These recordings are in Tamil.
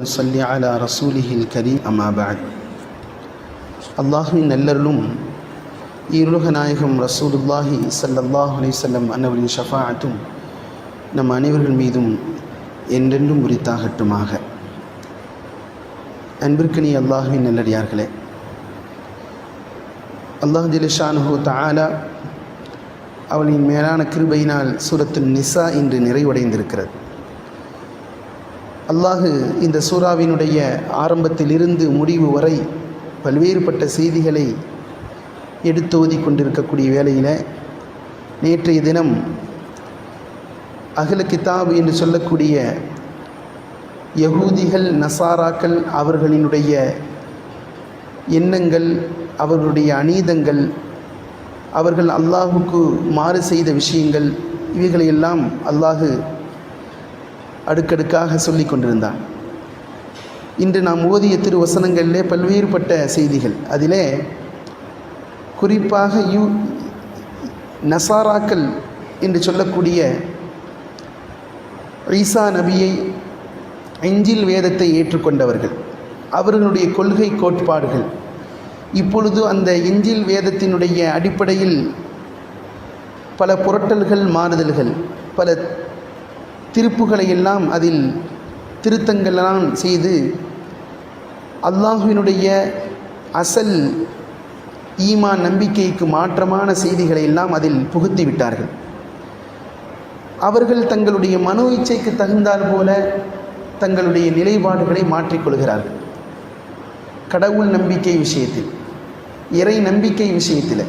நுசல்லி அலா ரசூலிஹில் கரீம் அமாபாத் அல்லாஹுவின் நல்லருளும் ஈருலக நாயகம் ரசூலுல்லாஹி ஸல்லல்லாஹு அலைஹி வஸல்லம் அன்னவரின் ஷஃபாஅத்தும் நம் அனைவர்கள் மீதும் என்றென்றும் உரித்தாகட்டுமாக அன்பிற்கனி அல்லாஹுவின் நல்லடியார்களே அல்லாஹ் ஜிலிஷானுஹு தாலா அவளின் மேலான கிருபையினால் சூரத்துல் நிசா இன்று நிறைவடைந்திருக்கிறது அல்லாஹு இந்த சூறாவினுடைய ஆரம்பத்திலிருந்து முடிவு வரை பல்வேறுபட்ட செய்திகளை எடுத்தோதி கொண்டிருக்கக்கூடிய வேளையில் நேற்றைய தினம் அகல கிதாப் என்று சொல்லக்கூடிய யகூதிகள் நசாராக்கள் அவர்களினுடைய எண்ணங்கள் அவர்களுடைய அநீதங்கள் அவர்கள் அல்லாஹுக்கு மாறு செய்த விஷயங்கள் இவைகளையெல்லாம் அல்லாஹு அடுக்கடுக்காக சொல்லி கொண்டிருந்தான். இன்று நாம் ஓதிய திரு வசனங்களிலே பல்வேறுபட்ட செய்திகள். அதிலே குறிப்பாக யூ நசாராக்கள் என்று சொல்லக்கூடிய ஈசா நபியை எஞ்சில் வேதத்தை ஏற்றுக்கொண்டவர்கள். அவர்களுடைய கொள்கை கோட்பாடுகள். இப்பொழுது அந்த எஞ்சில் வேதத்தினுடைய அடிப்படையில் பல புரட்டல்கள் மாறுதல்கள் பல திருப்புகளை எல்லாம் அதில் திருத்தங்களெல்லாம் செய்து அல்லாஹுவினுடைய அசல் ஈமான் நம்பிக்கைக்கு மாற்றமான செய்திகளை எல்லாம் அதில் புகுத்தி விட்டார்கள். அவர்கள் தங்களுடைய மனோ இச்சைக்கு தகுந்தால் போல தங்களுடைய நிலைப்பாடுகளை மாற்றிக்கொள்கிறார்கள் கடவுள் நம்பிக்கை விஷயத்தில் இறை நம்பிக்கை விஷயத்தில்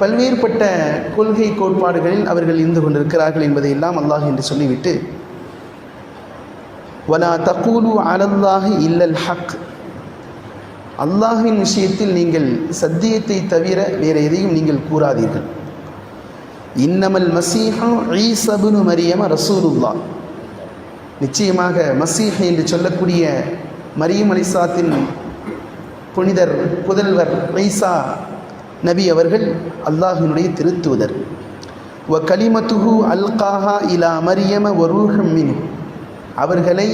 பல்வேறுபட்ட கொள்கை கோட்பாடுகளில் அவர்கள் இருந்து கொண்டிருக்கிறார்கள் என்பதை எல்லாம் அல்லாஹ் என்று சொல்லிவிட்டு வலா தக்கூலு அலல்லாஹி இல்லல் ஹக். அல்லாஹின் விஷயத்தில் நீங்கள் சத்தியத்தை தவிர வேறு எதையும் நீங்கள் கூறாதீர்கள். இன்னமல் மசீஹா ஈசபுனு மரியம ரசூலுல்லா நிச்சயமாக மசீஹ் என்று சொல்லக்கூடிய மரியம் அலிசாத்தின் புனிதர் புதல்வர் ஈசா நபி அவர்கள் அல்லாஹினுடைய திருத்துவதர் வ கலிமத்துஹு அல்காஹா இலா மரியம ஒரூஹம் மின். அவர்களை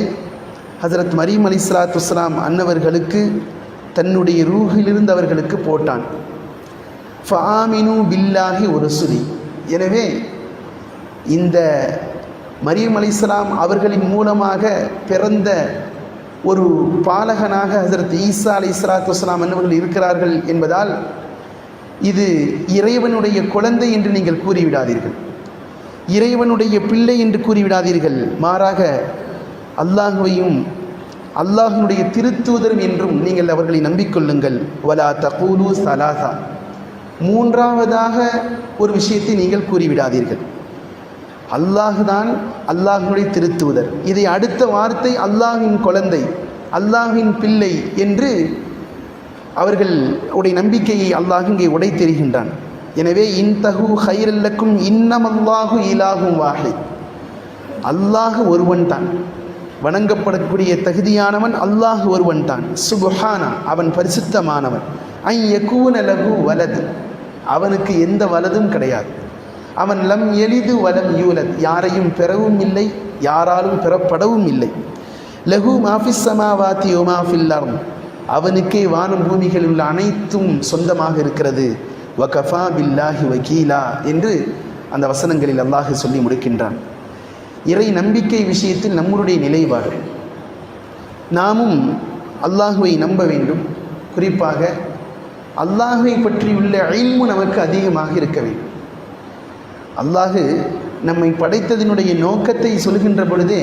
ஹசரத் மரீம் அலி சலாத்து வஸ்லாம் அன்னவர்களுக்கு தன்னுடைய ரூஹிலிருந்து அவர்களுக்கு போட்டான். ஃபாமினு பில்லாஹி ஒரு சுரி எனவே இந்த மரியம் அலிஸ்லாம் அவர்களின் மூலமாக பிறந்த ஒரு பாலகனாக ஹசரத் ஈசா அலி இஸ்லாத்து வஸ்லாம் அன்னவர்கள் இருக்கிறார்கள் என்பதால் இது இறைவனுடைய குழந்தை என்று நீங்கள் கூறிவிடாதீர்கள். இறைவனுடைய பிள்ளை என்று கூறிவிடாதீர்கள். மாறாக அல்லாஹுவையும் அல்லாஹினுடைய திருத்தூதரும் என்றும் நீங்கள் அவர்களை நம்பிக்கொள்ளுங்கள். வலா தகூலு சலாசா. மூன்றாவதாக ஒரு விஷயத்தை நீங்கள் கூறிவிடாதீர்கள். அல்லாஹுதான் அல்லாஹினுடைய திருத்துவதர் இதை அடுத்த வார்த்தை அல்லாஹின் குழந்தை அல்லாஹின் பிள்ளை என்று அவர்கள் உடைய நம்பிக்கையை அல்லாஹ் இங்கே உடை தெரிகின்றான். எனவே இன்தகு ஹைரல்லக்கும் இன்னம் அல்லாஹு இலாகும் வாஹை அல்லாஹ் ஒருவன் தான். வணங்கப்படக்கூடிய தகுதியானவன் அல்லாஹ் ஒருவன் தான். சுபஹானா அவன் பரிசுத்தமானவன். ஐ யக்கூன லகு வலது. அவனுக்கு எந்த வலதும் கிடையாது. அவன் லம் எளிது வலம் யூலத். யாரையும் பெறவும் இல்லை யாராலும் பெறப்படவும் இல்லை. லகு மாஃபிஸ் சமாவாத்தி ஒமாஃபில்லாரும் அவனுக்கே வானம் பூமிகள் உள்ள அனைத்தும் சொந்தமாக இருக்கிறது. வகஃபா பில்லாஹி வக்கீலா என்று அந்த வசனங்களில் அல்லாஹ் சொல்லி முடிக்கின்றான். இறை நம்பிக்கை விஷயத்தில் நம்முடைய நிலைப்பாடு. நாமும் அல்லாஹுவை நம்ப வேண்டும். குறிப்பாக அல்லாஹுவை பற்றியுள்ள அழிமு நமக்கு அதிகமாக இருக்க வேண்டும். அல்லாஹு நம்மை படைத்ததினுடைய நோக்கத்தை சொல்கின்ற பொழுதே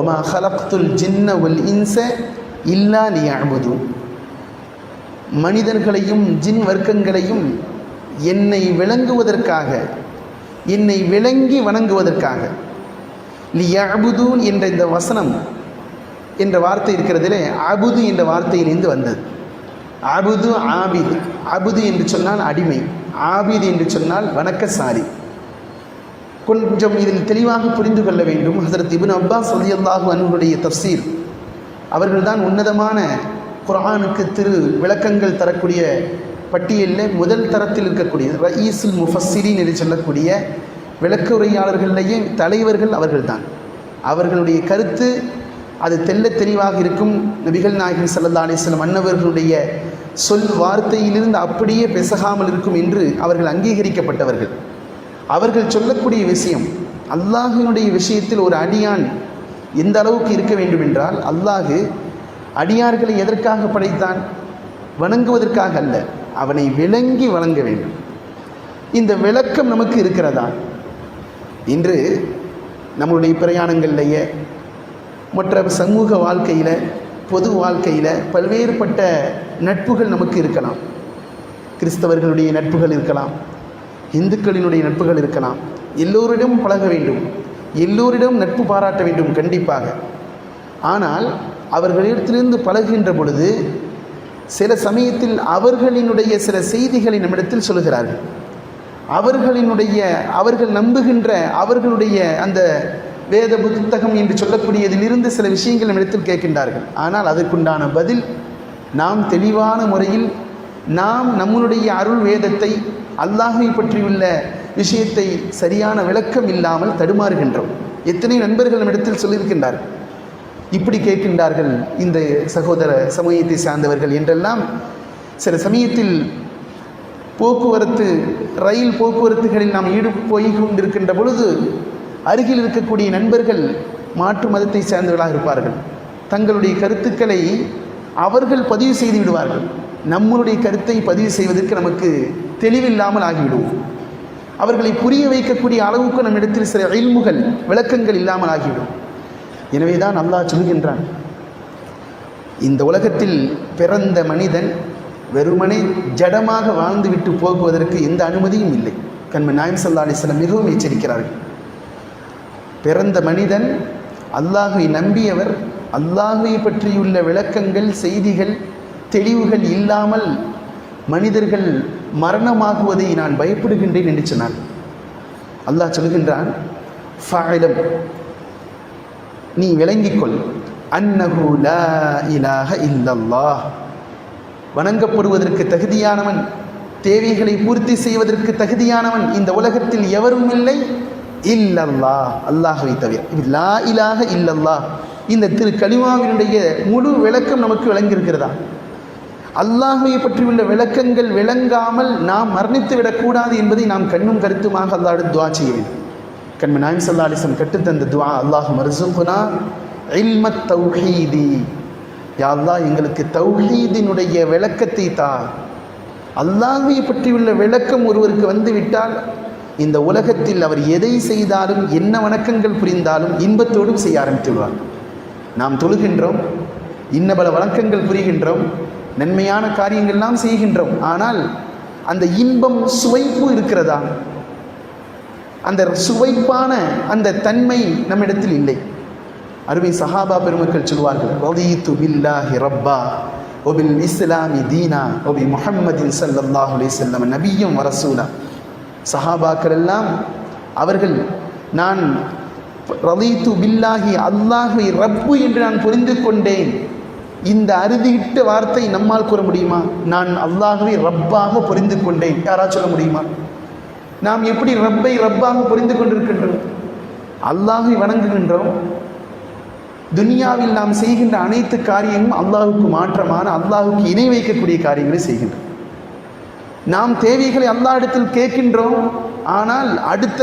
ஒமா ஹலப்துல் ஜின்ன ஒல் இன்ச இல்லா நீ மனிதர்களையும் ஜின் வர்க்கங்களையும் என்னை விளங்குவதற்காக என்னை விளங்கி வணங்குவதற்காக லியாபுதூன் என்ற இந்த வசனம் என்ற வார்த்தை இருக்கிறதிலே அபுது என்ற வார்த்தையிலிருந்து வந்தது. அபுது ஆபித். அபுது என்று சொன்னால் அடிமை. ஆபித் என்று சொன்னால் வணக்கசாரி கொஞ்சம் இதில் தெளிவாக புரிந்து கொள்ள வேண்டும். ஹசரத் இபின் அப்பாஸ் சதியல்லாஹு அன்புடைய தப்சீர். அவர்கள்தான் உன்னதமான குரானுக்கு திரு விளக்கங்கள் தரக்கூடிய பட்டியலில் முதல் தரத்தில் இருக்கக்கூடிய ரயீசுல் முஃபஸ்ஸிரின் என்று சொல்லக்கூடிய விளக்குரையாளர்களிலேயே தலைவர்கள் அவர்கள்தான். அவர்களுடைய கருத்து அது தெல்ல தெளிவாக இருக்கும். நபிகள் நாயகன் சல்லா அலிஸ்லம் மன்னவர்களுடைய அன்னவர்களுடைய சொல் வார்த்தையிலிருந்து அப்படியே பெசகாமல் இருக்கும் என்று அவர்கள் அங்கீகரிக்கப்பட்டவர்கள். அவர்கள் சொல்லக்கூடிய விஷயம் அல்லாஹினுடைய விஷயத்தில் ஒரு அடியான் எந்த அளவுக்கு இருக்க வேண்டும் என்றால் அல்லாஹு அடியார்களை எதற்காக படைத்தான்? வணங்குவதற்காக அல்ல அவனை விளங்கி வணங்க வேண்டும். இந்த விளக்கம் நமக்கு இருக்கிறதா? இன்று நம்மளுடைய பிரயாணங்கள்லேயே மற்ற சமூக வாழ்க்கையில் பொது வாழ்க்கையில் பல்வேறுபட்ட நட்புகள் நமக்கு இருக்கலாம். கிறிஸ்தவர்களுடைய நட்புகள் இருக்கலாம் இந்துக்களினுடைய நட்புகள் இருக்கலாம். எல்லோரிடம் பழக வேண்டும். எல்லோரிடம் நட்பு பாராட்ட வேண்டும் கண்டிப்பாக. ஆனால் அவர்களிடத்திலிருந்து பழகுகின்ற பொழுது சில சமயத்தில் அவர்களினுடைய சில செய்திகளை நம்மிடத்தில் சொல்லுகிறார்கள். அவர்களினுடைய அவர்கள் நம்புகின்ற அவர்களுடைய அந்த வேத புத்தகம் என்று சொல்லக்கூடியதிலிருந்து சில விஷயங்கள் நம்மிடத்தில் கேட்கின்றார்கள். ஆனால் அதற்குண்டான பதில் நாம் தெளிவான முறையில் நாம் நம்மளுடைய அருள் வேதத்தை அல்லாஹை பற்றியுள்ள விஷயத்தை சரியான விளக்கம் இல்லாமல் தடுமாறுகின்றோம். எத்தனை நண்பர்கள் நம்மிடத்தில் சொல்லியிருக்கின்றார்கள் இப்படி கேட்கின்றார்கள் இந்த சகோதர சமூகத்தை சார்ந்தவர்கள் என்றெல்லாம். சில சமயத்தில் போக்குவரத்து ரயில் போக்குவரத்துகளில் நாம் ஈடு போய் கொண்டிருக்கின்ற பொழுது அருகில் இருக்கக்கூடிய நண்பர்கள் மாற்று மதத்தை சேர்ந்தவர்களாக இருப்பார்கள். தங்களுடைய கருத்துக்களை அவர்கள் பதிவு செய்து விடுவார்கள். நம்மளுடைய கருத்தை பதிவு செய்வதற்கு நமக்கு தெளிவில்லாமல் ஆகிவிடுவோம். அவர்களை புரிய வைக்கக்கூடிய அளவுக்கு நம்மிடத்தில் சில இல்முகள் விளக்கங்கள் இல்லாமல் ஆகிவிடும். எனவே தான் அல்லாஹ் சொல்கின்றான் இந்த உலகத்தில் பிறந்த மனிதன் வெறுமனே ஜடமாக வாழ்ந்துவிட்டு போகுவதற்கு எந்த அனுமதியும் இல்லை. கண்மன் நாயம் சல்லா அலிஸ்லாம் மிகவும் எச்சரிக்கிறார்கள். பிறந்த மனிதன் அல்லாஹை நம்பியவர் அல்லாஹை பற்றியுள்ள விளக்கங்கள் செய்திகள் தெளிவுகள் இல்லாமல் மனிதர்கள் மரணமாகுவதை நான் பயப்படுகின்றேன் என்று சொன்னான் அல்லாஹ் சொல்கின்றான் ஃபாயிலம் நீ விளங்கிக்கொள். அன்னஹு லா இலாஹ இல்லல்லாஹ். வணங்கப்படுவதற்கு தகுதியானவன் தேவைகளை பூர்த்தி செய்வதற்கு தகுதியானவன் இந்த உலகத்தில் எவரும் இல்லை. இல்லல்லா அல்லாஹவை தவிர. இது லா இலாக இல்லல்லா இந்த திரு கலிமாவினுடைய முழு விளக்கம் நமக்கு விளங்கியிருக்கிறதா? அல்லாஹுவை பற்றியுள்ள விளக்கங்கள் விளங்காமல் நாம் மரணித்து விடக்கூடாது என்பதை நாம் கண்ணும் கருத்துமாக அல்லாடு துவா செய்ய வேண்டும். கண்ம நாயம் சல்லா அலிஸ்லம் கட்டுத்தந்த துவா அல்லாஹ் மருசுகுனா இல்மத் தௌஹீதி. யாழ்லா அல்லாஹ் எங்களுக்கு தௌஹீதினுடைய விளக்கத்தை தா. அல்லாஹை பற்றியுள்ள விளக்கம் ஒருவருக்கு வந்துவிட்டால் இந்த உலகத்தில் அவர் எதை செய்தாலும் என்ன வணக்கங்கள் புரிந்தாலும் இன்பத்தோடும் செய்ய ஆரம்பித்து விடுவார். நாம் தொழுகின்றோம் இன்ன பல வணக்கங்கள் புரிகின்றோம் நன்மையான காரியங்கள்லாம் செய்கின்றோம். ஆனால் அந்த இன்பம் சுவைப்பு இருக்கிறதா? அந்த சுவைப்பான அந்த தன்மை நம்மிடத்தில் இல்லை. அருமை சஹாபா பெருமக்கள் சொல்வார்கள் ரதீத்து பில்லாஹி ரப்பா ஒபில் இஸ்லாமி தீனா ஒபி முஹம்மதின் ஸல்லல்லாஹு அலி செல்லம் நபியும் வரசூலா சஹாபாக்கள் எல்லாம் அவர்கள் நான் ரதீத்து பில்லாஹி அல்லாஹி ரப்பு என்று நான் புரிந்து கொண்டேன். இந்த அறுதியிட்ட வார்த்தை நம்மால் கூற முடியுமா? நான் அல்லாகவே ரப்பாக புரிந்து கொண்டேன் யாரா சொல்ல முடியுமா? நாம் எப்படி ரப்பை ரப்பாக புரிந்து கொண்டிருக்கின்றோம் அல்லாஹை வணங்குகின்றோம். துனியாவில் நாம் செய்கின்ற அனைத்து காரியமும் அல்லாஹுக்கு மாற்றமான அல்லாஹுக்கு இணை வைக்கக்கூடிய காரியங்களை செய்கின்றோம். நாம் தேவைகளை அல்லா இடத்தில் கேட்கின்றோம். ஆனால் அடுத்த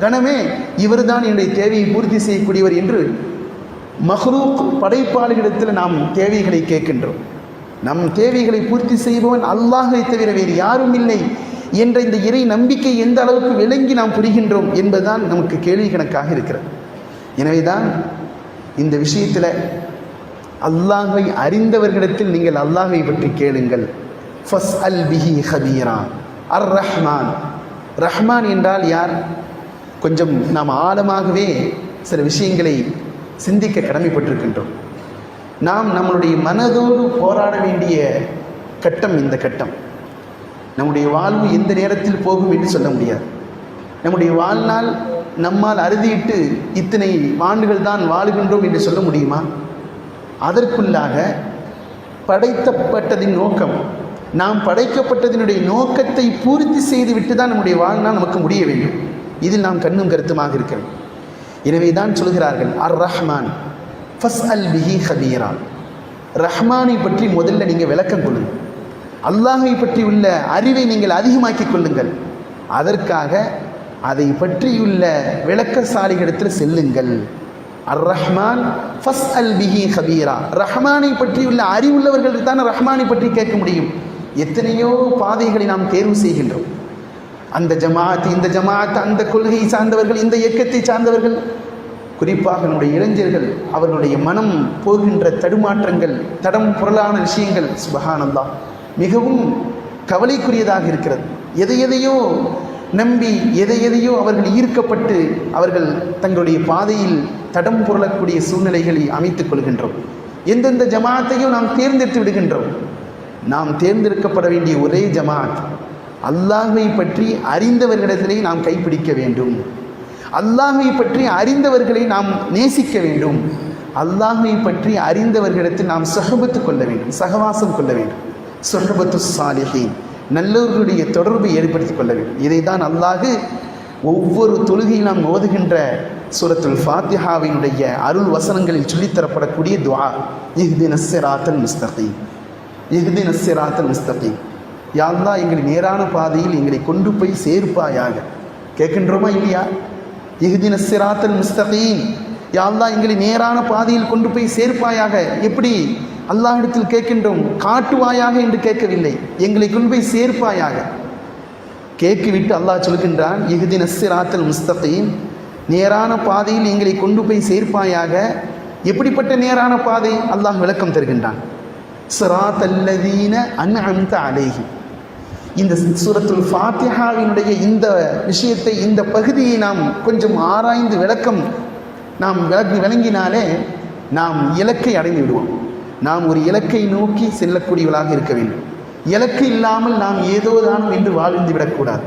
கணமே இவர்தான் என்னுடைய தேவையை பூர்த்தி செய்யக்கூடியவர் என்று மஹ்ரூக் படைப்பாளிகளிடத்தில் நாம் தேவைகளை கேட்கின்றோம். நம் தேவைகளை பூர்த்தி செய்பவன் அல்லாஹை தவிர வேறு யாரும் இல்லை என்ற இந்த இறை நம்பிக்கை எந்த அளவுக்கு விளங்கி நாம் புரிகின்றோம் என்பதுதான் நமக்கு கேள்வி கணக்காக இருக்கிறது. எனவே தான் இந்த விஷயத்தில் அல்லாஹை அறிந்தவர்களிடத்தில் நீங்கள் அல்லாஹை பற்றி கேளுங்கள். ஃபஸ் அல் பிஹி ஹபீரா அர் ரஹ்மான் ரஹ்மான் என்றால் யார்? கொஞ்சம் நாம் ஆழமாகவே சில விஷயங்களை சிந்திக்க கடமைப்பட்டிருக்கின்றோம். நாம் நம்மளுடைய மனதோடு போராட வேண்டிய கட்டம் இந்த கட்டம். நம்முடைய வாழ்வு எந்த நேரத்தில் போகும் என்று சொல்ல முடியாது. நம்முடைய வாழ்நாள் நம்மால் அறுதியிட்டு இத்தனை ஆண்டுகள் தான் வாழுகின்றோம் என்று சொல்ல முடியுமா? அதற்குள்ளாக படைத்தப்பட்டதின் நோக்கம் நாம் படைக்கப்பட்டதினுடைய நோக்கத்தை பூர்த்தி செய்துவிட்டு தான் நம்முடைய வாழ்நாள் நமக்கு முடிய வேண்டும். இதில் நாம் கண்ணும் கருத்துமாக இருக்கிறோம் எனவே தான் சொல்கிறார்கள் அர் ரஹ்மான் ஃபஸ் அல் பிஹி ஹபீரா ரஹ்மானை பற்றி முதல்ல நீங்கள் விளக்கம் கொள்ளுங்கள் அல்லாஹை பற்றி உள்ள அறிவை நீங்கள் அதிகமாக்கிக் கொள்ளுங்கள். அதற்காக அதை பற்றியுள்ள விளக்கசாலிகளிடத்தில் செல்லுங்கள். அர் ரஹ்மான் ஃபஸ் அல் பிஹி ஹபீரா ரஹ்மானை பற்றியுள்ள அறிவுள்ளவர்கள் தான் ரஹ்மானை பற்றி கேட்க முடியும். எத்தனையோ பாதைகளை நாம் தேர்வு செய்கின்றோம். அந்த ஜமாத் இந்த ஜமாத் அந்த கொள்கையை சார்ந்தவர்கள் இந்த இயக்கத்தை சார்ந்தவர்கள். குறிப்பாக நம்முடைய இளைஞர்கள் அவர்களுடைய மனம் போகின்ற தடுமாற்றங்கள் தடம் புரளான விஷயங்கள் சுபஹானல்லா மிகவும் கவலைக்குரியதாக இருக்கிறது. எதை எதையோ நம்பி எதை எதையோ அவர்கள் ஈர்க்கப்பட்டு அவர்கள் தங்களுடைய பாதையில் தடம் புரளக்கூடிய சூழ்நிலைகளை அமைத்துக் கொள்கின்றோம். எந்தெந்த ஜமாத்தையும் நாம் தேர்ந்தெடுத்து விடுகின்றோம். நாம் தேர்ந்தெடுக்கப்பட வேண்டிய ஒரே ஜமாத் அல்லாஹை பற்றி அறிந்தவர்களிடத்திலே நாம் கைப்பிடிக்க வேண்டும். அல்லாஹை பற்றி அறிந்தவர்களை நாம் நேசிக்க வேண்டும். அல்லாஹை பற்றி அறிந்தவர்களிடத்தில் நாம் சகபத்து கொள்ள வேண்டும். சகவாசம் கொள்ள வேண்டும். சொஹபத்து சாலிஹீன். நல்லவர்களுடைய தொடர்பை ஏற்படுத்திக் கொள்ள வேண்டும். இதை தான் அல்லாஹு ஒவ்வொரு தொழுகையில் நாம் ஓதுகின்ற சூரத்துல் ஃபாத்திஹாவினுடைய அருள் வசனங்களில் சொல்லித்தரப்படக்கூடிய துவா இஹ்தி நஸ்ஸிராத்தல் முஸ்தகீம். இஹ்தி நஸ்ஸிராத்தல் முஸ்தகீம். யாழ்லா எங்களை நேரான பாதையில் எங்களை கொண்டு போய் சேர்ப்பாயாக. கேட்கின்றோமா இல்லையா? இஹ்தின சிராத்தல் முஸ்தகீம். யாழ்லா எங்களை நேரான பாதையில் கொண்டு போய் சேர்ப்பாயாக. எப்படி? அல்லாஹிடத்தில் கேட்கின்றோம் காட்டுவாயாக என்று கேட்கவில்லை. எங்களை கொண்டு போய் சேர்ப்பாயாக. கேட்கிவிட்டு அல்லாஹ் சொல்கின்றான் இஹ்தின சிராத்தல் முஸ்தகீம். நேரான பாதையில் எங்களை கொண்டு போய் சேர்ப்பாயாக. எப்படிப்பட்ட நேரான பாதை? அல்லாஹ் விளக்கம் தருகின்றான். சிராத்தல்லதீன அன் அன்அம்த அலைஹி. இந்த சூரத்துல் ஃபாத்திஹாவினுடைய இந்த விஷயத்தை இந்த பகுதியை நாம் கொஞ்சம் ஆராய்ந்து விளக்கம் நாம் விளக்கி விளங்கினாலே நாம் இலக்கை அடைந்து விடுவோம். நாம் ஒரு இலக்கை நோக்கி செல்லக்கூடியவளாக இருக்க வேண்டும். இலக்கு இல்லாமல் நாம் ஏதோ தானும் என்று வாழ்ந்து விடக்கூடாது.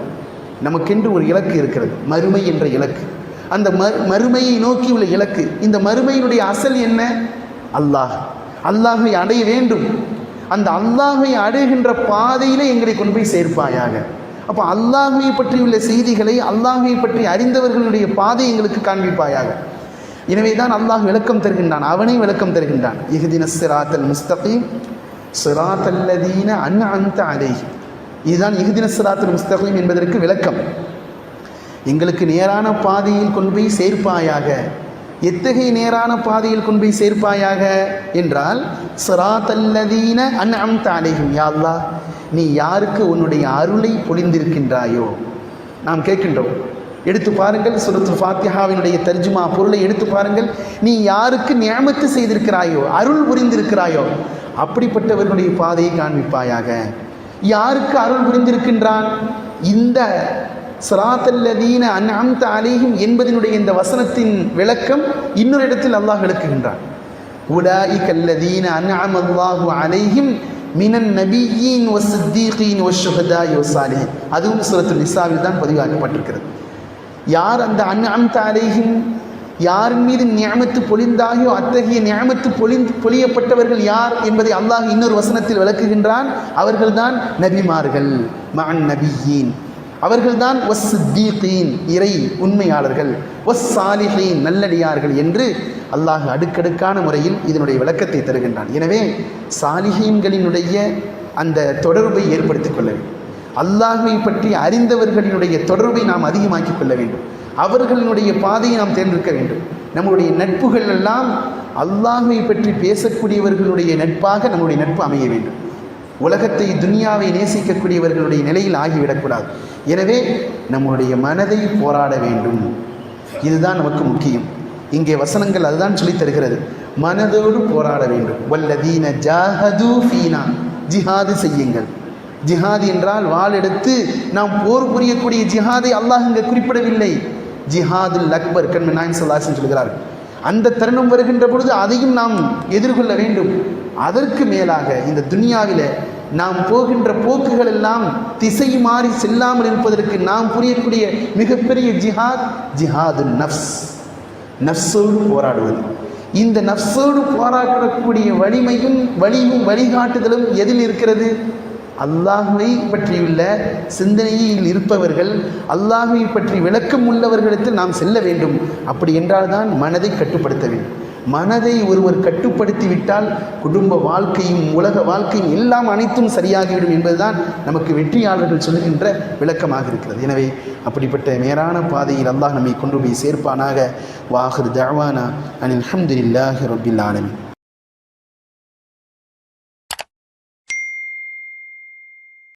நமக்கென்று ஒரு இலக்கு இருக்கிறது மறுமை என்ற இலக்கு. அந்த மறுமையை நோக்கி உள்ள இலக்கு. இந்த மறுமையினுடைய அசல் என்ன? அல்லாஹ். அல்லாஹை அடைய வேண்டும். அந்த அல்லாஹை அடைகின்ற பாதையிலே எங்களை கொண்டு போய் சேர்ப்பாயாக. அப்போ அல்லாஹை பற்றியுள்ள செய்திகளை அல்லாஹை பற்றி அறிந்தவர்களுடைய பாதை எங்களுக்கு காண்பிப்பாயாக. எனவே தான் அல்லாஹ் விளக்கம் தருகின்றான் அவனே விளக்கம் தருகின்றான். இஹ்தின சிராத்தல் முஸ்தகீம் சிராத்தல்லதீன அன் அந்த அலேஹி. இதுதான் இஹ்தின சிராத்தல் முஸ்தகீம் என்பதற்கு விளக்கம். எங்களுக்கு நேரான பாதையில் கொண்டு போய் சேர்ப்பாயாக. எத்தகைய நேரான பாதையில் கொண்டு போய் சேர்ப்பாயாக என்றால் சிராத்தல்லதீன அன் அம் தாலேகும் யாழ்லா நீ யாருக்கு உன்னுடைய அருளை பொழிந்திருக்கின்றாயோ? நாம் கேட்கின்றோம். எடுத்து பாருங்கள் சுரத்து ஃபாத்தியாவினுடைய தர்ஜுமா பொருளை எடுத்து பாருங்கள். நீ யாருக்கு நியமத்து செய்திருக்கிறாயோ அருள் புரிந்திருக்கிறாயோ அப்படிப்பட்டவர்களுடைய பாதையை காண்பிப்பாயாக. யாருக்கு அருள் புரிந்திருக்கின்றான்? இந்த சிராத்தல்லதீன அன் அம்த அலேஹிம் என்பதனுடைய இந்த வசனத்தின் விளக்கம் இன்னொரு இடத்தில் அல்லாஹ் விளக்குகின்றான். கல்லதீன அன் அம் அல்லாஹு அலேஹிம் மினன் நபியின் ஒ சித்தீகின் ஒ ஷுஹதா யோசாலிஹின் அதுவும் சுரத்து நிசாவில் தான் பதிவாக்கப்பட்டிருக்கிறது. யார் அந்த அன் அம்த அலைஹிம்? யாரின் மீது நியமத்து பொழிந்தாகியோ அத்தகைய நியமத்து பொழிந்து பொழியப்பட்டவர்கள் யார் என்பதை அல்லாஹ் இன்னொரு வசனத்தில் விளக்குகின்றான். அவர்கள்தான் நபிமார்கள். மான் நபியின். அவர்கள்தான் ஒஸ் சித்தீகீன் இறை உண்மையாளர்கள். ஒஸ் சாலிஹீன் நல்லடியார்கள் என்று அல்லாஹ் அடுக்கடுக்கான முறையில் இதனுடைய விளக்கத்தை தருகின்றான். எனவே சாலிஹீன்களினுடைய அந்த தொடர்பை ஏற்படுத்திக் கொள்ள வேண்டும். அல்லாஹை பற்றி அறிந்தவர்களினுடைய தொடர்பை நாம் அதிகமாக்கிக் கொள்ள வேண்டும். அவர்களினுடைய பாதையை நாம் தேர்ந்தெடுக்க வேண்டும். நம்முடைய நட்புகள் எல்லாம் அல்லாஹை பற்றி பேசக்கூடியவர்களுடைய நட்பாக நம்முடைய நட்பு அமைய வேண்டும். உலகத்தை துனியாவை நேசிக்கக்கூடியவர்களுடைய நிலையில் ஆகிவிடக்கூடாது. எனவே நம்முடைய மனதை போராட வேண்டும். இதுதான் நமக்கு முக்கியம். இங்கே வசனங்கள் அதுதான் சொல்லித் தருகிறது. மனதோடு போராட வேண்டும். வல்லதீன ஜாஹது ஃபீனா. ஜிஹாது செய்யுங்கள். ஜிஹாது என்றால் வாள் எடுத்து நாம் போர் புரியக்கூடிய ஜிஹாதை அல்லாஹ் இங்கே குறிப்பிடவில்லை. ஜிஹாதுல் அக்பர் கண்மன் நாயன் சொல்லாசன் சொல்கிறார்கள் அந்த தருணம் வருகின்ற பொழுது அதையும் நாம் எதிர்கொள்ள வேண்டும். அதற்கு மேலாக இந்த துனியாவில் நாம் போகின்ற போக்குகள் எல்லாம் திசை மாறி செல்லாமல் இருப்பதற்கு நாம் புரியக்கூடிய மிகப்பெரிய ஜிஹாத் ஜிஹாது நஃப்ஸ். நஃப்ஸோடு போராடுவது. இந்த நஃப்ஸோடு போராடக்கூடிய வலிமையும் வழியும் வழிகாட்டுதலும் எதில் இருக்கிறது? அல்லாஹுவை பற்றியுள்ள சிந்தனையில் இருப்பவர்கள் அல்லாஹுவை பற்றி விளக்கம் உள்ளவர்களிடத்தில் நாம் செல்ல வேண்டும். அப்படி என்றால்தான் மனதை கட்டுப்படுத்த வேண்டும். மனதை ஒருவர் கட்டுப்படுத்தி விட்டால் குடும்ப வாழ்க்கையும் உலக வாழ்க்கையும் எல்லாம் அனைத்தும் சரியாகிவிடும் என்பதுதான் நமக்கு வெற்றியாளர்கள் சொல்லுகின்ற விளக்கமாக இருக்கிறது. எனவே அப்படிப்பட்ட நேரான பாதையில் அல்லாஹ் நம்மை கொண்டு போய் சேர்ப்பானாக. வாஹர் தவானா அனில் அஹமதுல்லாஹி ரபில் ஆலமின்.